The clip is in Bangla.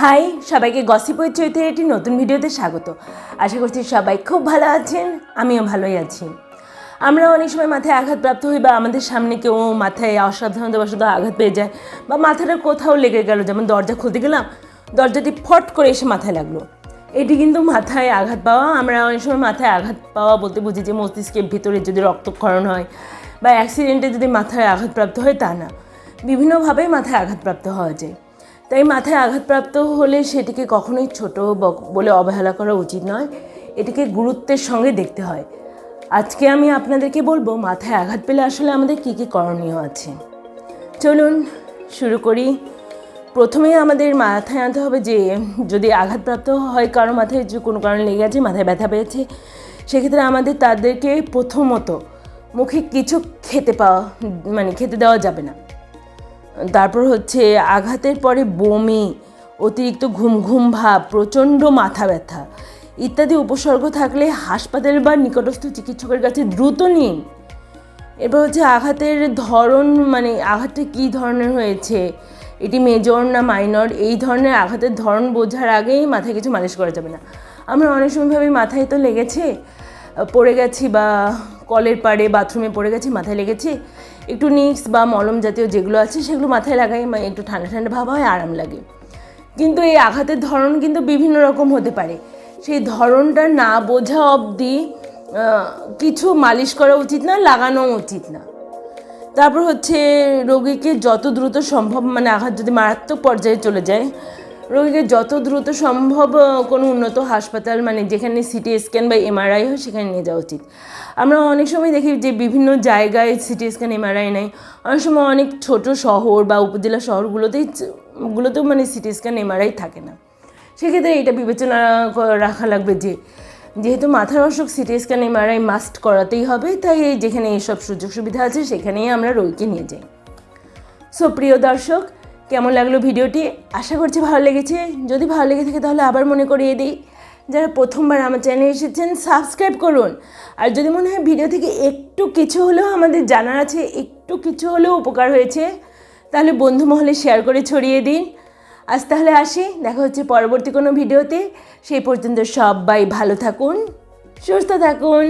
হাই, সবাইকে গসিপের চৈতের একটি নতুন ভিডিওতে স্বাগত। আশা করছি সবাই খুব ভালো আছেন, আমিও ভালোই আছি। আমরা অনেক সময় মাথায় আঘাতপ্রাপ্ত হই বা আমাদের সামনে কেউ মাথায় অসাবধানতাবশত আঘাত পেয়ে যায় বা মাথাটা কোথাও লেগে গেল, যেমন দরজা খুলতে গেলাম, দরজাটি ফট করে এসে মাথায় লাগল। এটি কিন্তু মাথায় আঘাত পাওয়া, আমরা অনেক সময় মাথায় আঘাত পাওয়া বলতে বুঝি যে মস্তিষ্কের ভিতরে যদি রক্তক্ষরণ হয় বা অ্যাক্সিডেন্টে যদি মাথায় আঘাতপ্রাপ্ত হয় তা না। বিভিন্নভাবেই মাথায় আঘাতপ্রাপ্ত হওয়া যায়। তাই মাথায় আঘাতপ্রাপ্ত হলে সেটিকে কখনোই ছোট বলে অবহেলা করা উচিত নয়। এটিকে গুরুত্বের সঙ্গে দেখতে হয়। আজকে আমি আপনাদেরকে বলব, মাথায় আঘাত পেলে আসলে আমাদের কী কী করণীয় আছে? চলুন শুরু করি। প্রথমে আমাদের মাথায় আনতে হবে যে, যদি আঘাতপ্রাপ্ত হয় কারও মাথায় যে কোনো কারণে লেগে আছে মাথায় ব্যথা পেয়েছে, সেক্ষেত্রে আমাদের তাদেরকে প্রথমত মুখে কিছু খেতে পাওয়া মানে খেতে দেওয়া যাবে না। তারপর হচ্ছে আঘাতের পরে বমি, অতিরিক্ত ঘুম ঘুম ভাব, প্রচণ্ড মাথা ব্যথা ইত্যাদি উপসর্গ থাকলে হাসপাতাল বা নিকটস্থ চিকিৎসকের কাছে দ্রুত নিন। এরপর হচ্ছে আঘাতের ধরন মানে আঘাতটা কী ধরনের হয়েছে, এটি মেজর না মাইনর এই ধরনের আঘাতের ধরন বোঝার আগেই মাথায় কিছু মালিশ করা যাবে না। আমরা অনেক সময় ভাবি, মাথায় তো লেগেছে, পড়ে গেছি বা কলের পাড়ে, বাথরুমে পড়ে গেছি, মাথায় লেগেছে। একটু নিক্স বা মলম জাতীয় যেগুলো আছে, সেগুলো মাথায় লাগাই মানে একটু ঠান্ডা ঠান্ডা ভাব হয়, আরাম লাগে। কিন্তু এই আঘাতের ধরন কিন্তু বিভিন্ন রকম হতে পারে। সেই ধরনটা না বোঝা অবধি কিছু মালিশ করা উচিত না লাগানো উচিত না। তারপর হচ্ছে, রোগীকে যত দ্রুত সম্ভব মানে আঘাত যদি মারাত্মক পর্যায়ে চলে যায় রোগীকে যত দ্রুত সম্ভব কোনো উন্নত হাসপাতাল মানে যেখানে সিটি স্ক্যান বা এমআরআই হয়, সেখানে নিয়ে যাওয়া উচিত। আমরা অনেক সময় দেখি যে বিভিন্ন জায়গায় সিটি স্ক্যান, এমআরআই নেয় অনেক সময় অনেক ছোট শহর বা উপজেলা শহরগুলোতেই গুলোতেও মানে সিটি স্ক্যান, এমআরআই থাকে না। সেক্ষেত্রে এটা বিবেচনা রাখা লাগবে যে, যেহেতু মাথার অসুখ সিটি স্ক্যান, এমআরআই মাস্ট করাতেই হবে, তাই যেখানে এইসব সুযোগ সুবিধা আছে, সেখানেই আমরা রোগীকে নিয়ে যাই। সো প্রিয় দর্শক কেমন লাগল ভিডিওটি? আশা করছি ভালো লেগেছে। যদি ভালো লেগে থাকে তাহলে আবার মনে করিয়ে দিই। যারা প্রথমবার আমার চ্যানেলে এসেছেন, সাবস্ক্রাইব করুন। আর যদি মনে হয় ভিডিও থেকে একটু কিছু হলেও আমাদের জানার আছে, একটু কিছু হলেও উপকার হয়েছে, তাহলে বন্ধু মহলে শেয়ার করে ছড়িয়ে দিন। আজ তাহলে আসি, দেখা হচ্ছে পরবর্তী কোনো ভিডিওতে। সেই পর্যন্ত সবাই ভালো থাকুন, সুস্থ থাকুন।